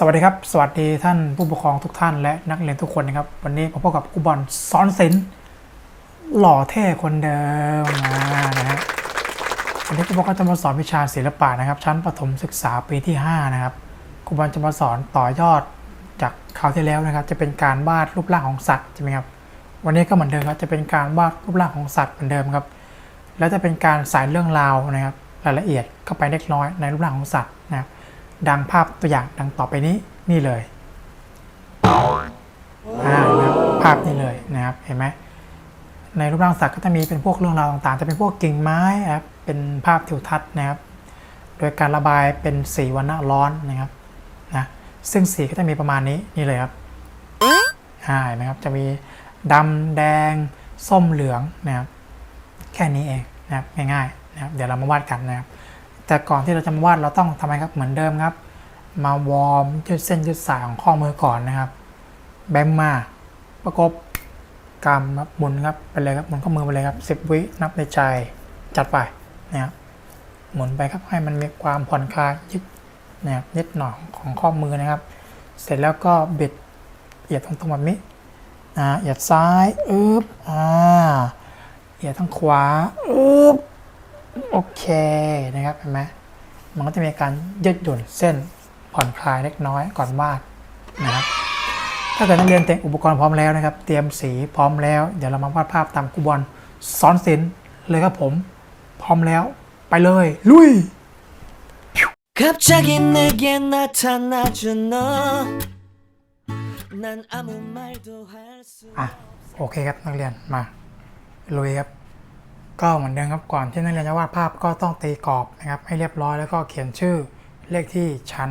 สวัสดีครับ สวัสดีท่านผู้ปกครองทุกท่านและนักเรียนทุกคนนะครับ วันนี้ผมพบกับครูบอลสอนศิลป์หล่อเท่คนเดิมนะฮะวันนี้ครูบอลก็จะมาสอนวิชาศิลปะนะครับ ชั้นประถมศึกษาปีที่ 5 นะครับครูบอลจะมาสอนต่อยอดจากคราวที่แล้วนะครับ จะเป็นการวาดรูปร่างของสัตว์ใช่ไหมครับวันนี้ก็เหมือนเดิมครับจะเป็นการวาดรูปร่างของสัตว์เหมือนเดิมครับ แล้วจะเป็นการใส่เรื่องราวนะครับ รายละเอียดเข้าไปเล็กน้อยในรูปร่างของสัตว์ ดังภาพตัวอย่างดังต่อไปนี้นี่เลยอ่านะครับภาพนี้เลยนะครับเห็นไหมในรูปร่างสัตว์ก็จะมีเป็นพวกเรื่องราวต่างๆ จะเป็นพวกกิ่งไม้นะครับเป็นภาพทิวทัศน์นะครับ โดยการระบายเป็นสีวรรณะร้อนนะครับนะซึ่งสีก็จะมีประมาณนี้นี่เลยครับอ่าเห็นไหมครับจะมีดำแดง ส้มเหลืองนะครับแค่นี้เองนะครับง่ายๆนะครับเดี๋ยวเรามาวาดกันนะครับ แต่ก่อนที่เราจะมาวาดเราต้องทำไมครับเหมือนเดิมครับ มาวอร์มยืดเส้นยืดสายของข้อมือก่อนนะครับ แบมมาประกบกำครับหมุนครับไปเลยครับหมุนข้อมือไปเลยครับสิบวินับในใจจัดไปนะครับหมุนไปครับให้มันมีความผ่อนคลายยึดนะครับยึดหน่องของข้อมือนะครับ เสร็จแล้วก็บิดเหยียดตรงๆแบบนี้อ่าเหยียดซ้ายอึ๊บอ่าเหยียดทางขวาอึ๊บ โอเคนะครับเห็นไหมมันก็จะมีการยืดหยุ่นเส้นผ่อนคลายเล็กน้อยก่อนวาดนะครับ ถ้าเกิดนักเรียนเตรียมอุปกรณ์พร้อมแล้วนะครับ เตรียมสีพร้อมแล้ว เดี๋ยวเรามาวาดภาพตามครูบอลสอนศิลป์เลยครับผม พร้อมแล้วไปเลย ลุย 갑자기 내게 나타나준 너 난 아무 말도 할 수 อ่ะโอเคครับนักเรียนมาลุยครับ ก็เหมือนเดิมครับก่อนที่นักเรียนจะวาดภาพก็ต้องตีกรอบนะครับ ให้เรียบร้อยแล้วก็เขียนชื่อเลขที่ชั้น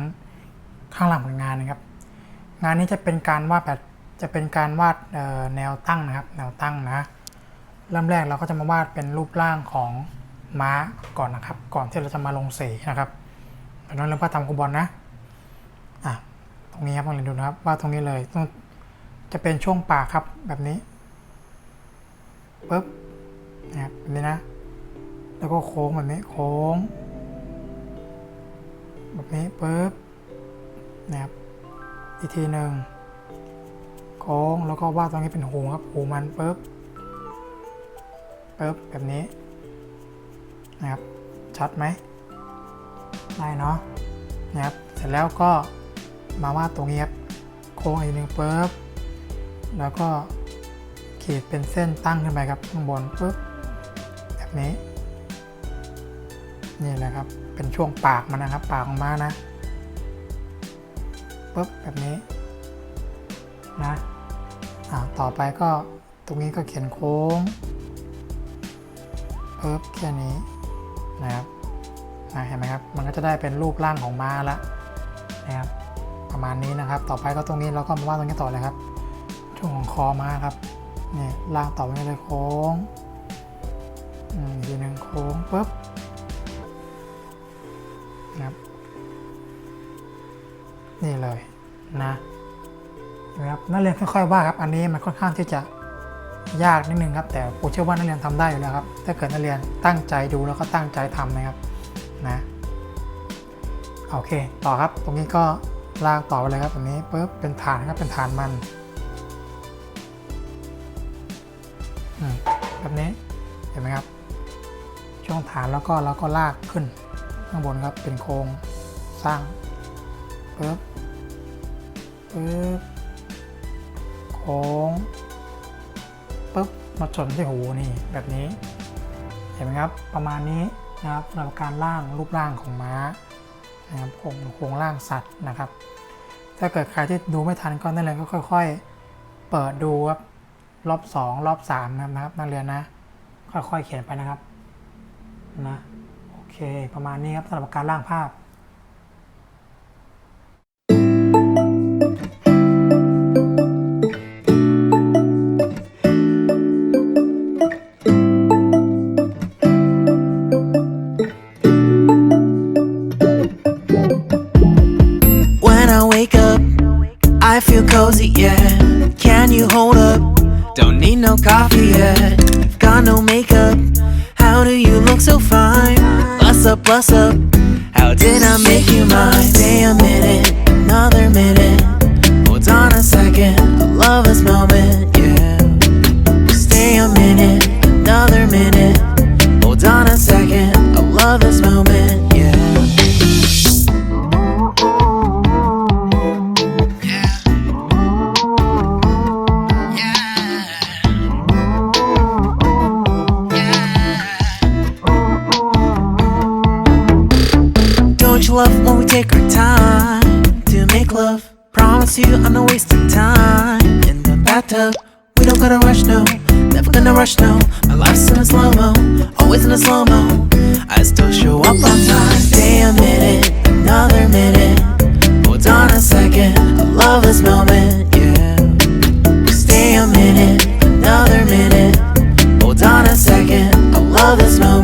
ข้างหลังผลงานนะครับ งานนี้จะเป็นการวาดแบบจะเป็นการวาดแนวตั้งนะครับ แนวตั้งนะเริ่มแรกเราก็จะมาวาดเป็นรูปร่างของม้าก่อนนะครับ ก่อนที่เราจะมาลงสีนะครับเราต้องเริ่มวาดตามครูบอลนะอะตรงนี้ครับลองเรียนดูนะครับวาดตรงนี้เลยต้องจะเป็นช่วงปากครับแบบนี้ปึ๊บ นะครับนี้นะ แล้วก็โค้งแบบนี้โค้ง แบบนี้ปึ๊บนะครับอีกทีหนึ่งโค้งแล้วก็วาดตรงนี้เป็นหูครับหูมันปึ๊บปึ๊บแบบนี้นะครับชัดไหมได้เนาะนะครับเสร็จแล้วก็มาวาดตรงนี้ครับโค้งอีกหนึ่งปึ๊บแล้วก็ขีดเป็นเส้นตั้งขึ้นไปครับข้างบนปึ๊บ แบบนี้ นี่แหละครับ เป็นช่วงปากมันนะครับ ปากของม้านะปุ๊บแบบนี้นะอ่าต่อไปก็ตรงนี้ก็เขียนโค้งปุ๊บแค่นี้นะครับเห็นไหมครับ มันก็จะได้เป็นรูปร่างของม้าละนะครับประมาณนี้นะครับ ต่อไปก็ตรงนี้เราก็มาวาดตรงนี้ต่อเลยครับช่วงของคอม้าครับนี่ล่างต่อไปเลยโค้ง อืมอีกทีหนึ่งโค้งปุ๊บนะครับ นี่เลยนะนไหมครับนักเรียนค่อยๆว่าครับ อันนี้มันค่อนข้างที่จะยากนิดนึงครับ แต่ผมเชื่อว่านักเรียนทำได้อยู่แล้วครับ ถ้าเกิดนักเรียนตั้งใจดูแล้วก็ตั้งใจทำนะครับนะโอเค ต่อครับ ตรงนี้ก็ลากต่อไปเลยครับตรงนี้ปุ๊บเป็นฐานครับเป็นฐานมันอืมแบบนี้เห็นไหมครับ ช่วงฐานแล้วก็เราก็ลากขึ้น ข้างบนครับเป็นโครงสร้างปึ๊บปึ๊บโค้งปึ๊บมาชนที่หูนี่แบบนี้ เห็นไหมครับประมาณนี้นะครับสำหรับการร่างรูปร่างของม้านะครับโครงโครงร่างสัตว์นะครับ ถ้าเกิดใครที่ดูไม่ทันก็นั่นเลยก็ค่อย ๆ เปิดดูครับรอบ 2 รอบ3นะครับนักเรียนนะ ค่อยๆเขียนไปนะครับ นะโอเคประมาณนี้ครับสำหรับการร่างภาพ Got no makeup How do you look so fine Bust up bust up How did I make you mine Stay a minute another minute. Hold on a second, I love this moment, yeah. Stay a minute, another minute. Hold on a second, I love this moment, Never gonna rush, no. My life's in a slow mo, always in a slow mo. I still show up on time. Stay a minute, another minute. Hold on a second, I love this moment, yeah. Stay a minute, another minute. Hold on a second, I love this moment,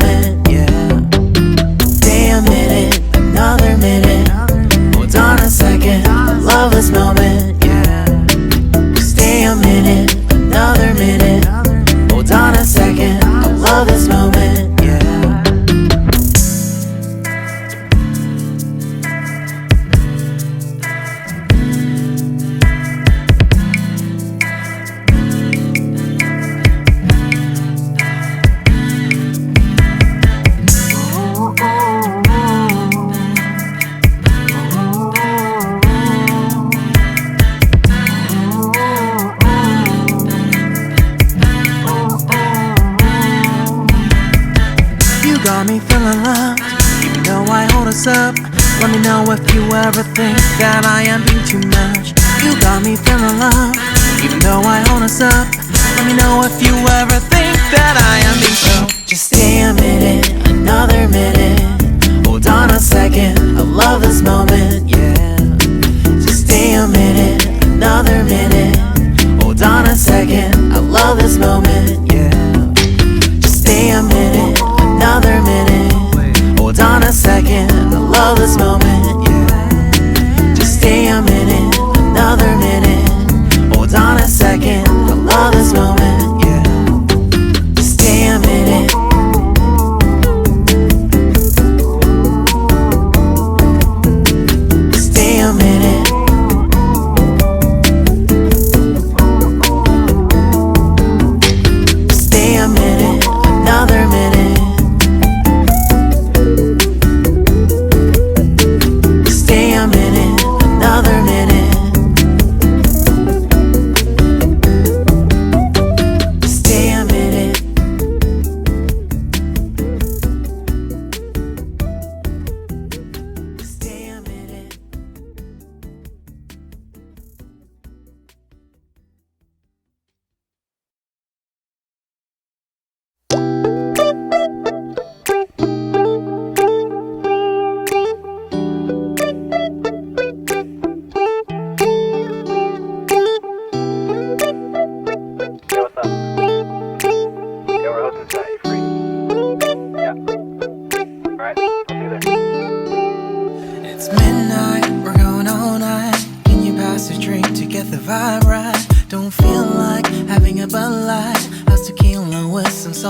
you ever think that I am being too much. You got me feeling love, even though I own us up. Let me know if you ever think that I am being so. Just stay a minute, another minute. Hold on a second, I love this moment, yeah. Just stay a minute, another minute. Hold on a second, I love this moment,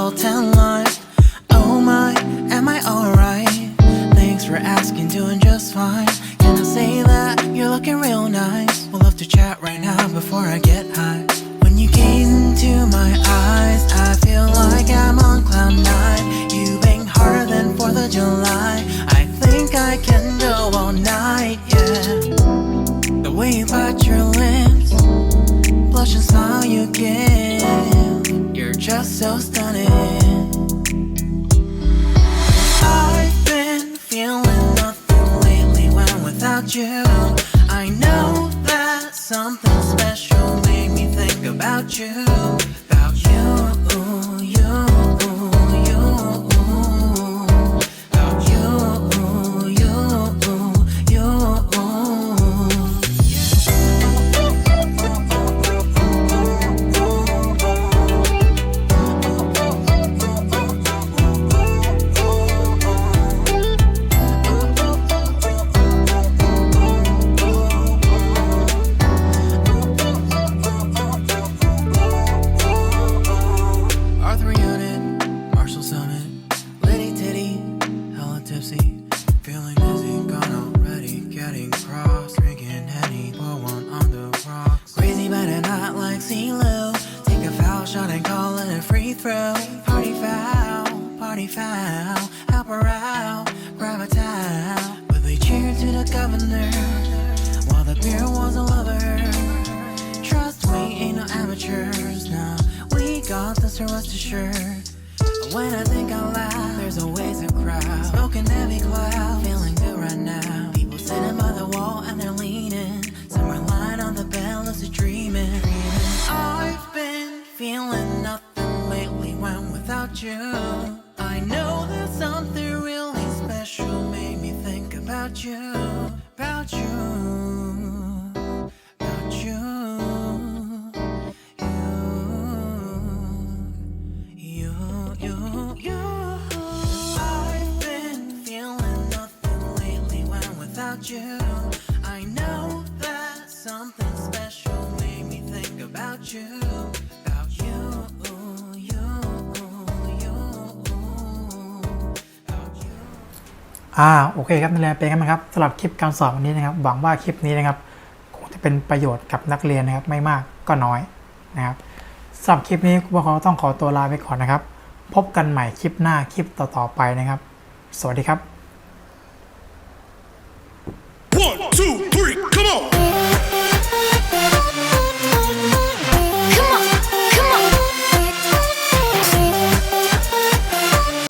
salt and lime? Oh my, am I alright? Thanks for asking, doing just fine. Can I say that you're looking real nice? We'll love to chat right now before I get high. When you gaze into my eyes, I feel like I'm on cloud nine. You bang harder than 4th of July. Party foul. Her out, grab a towel. But they cheered to the governor while the beer was a lover. Trust we ain't no amateurs, now. We got this, so rest assured. When I think out loud, there's always a crowd. Smoking heavy cloud, feeling good right now. People sitting by the wall and they're leaning. Some are lying on the bed, lucid dreaming. I've been feeling nothing lately when without you. Think about you, about you, you. You, you, you. I've been feeling nothing lately when without you. อ่าโอเคครับนักเรียนเป็นกันไหมครับสำหรับคลิปการสอนวันนี้นะครับ หวังว่าคลิปนี้นะครับคงจะเป็นประโยชน์กับนักเรียนนะครับ ไม่มากก็น้อยนะครับสำหรับคลิปนี้ครูปกครองต้องขอตัวลาไปก่อนนะครับ พบกันใหม่คลิปหน้าคลิปต่อๆไปนะครับ สวัสดีครับ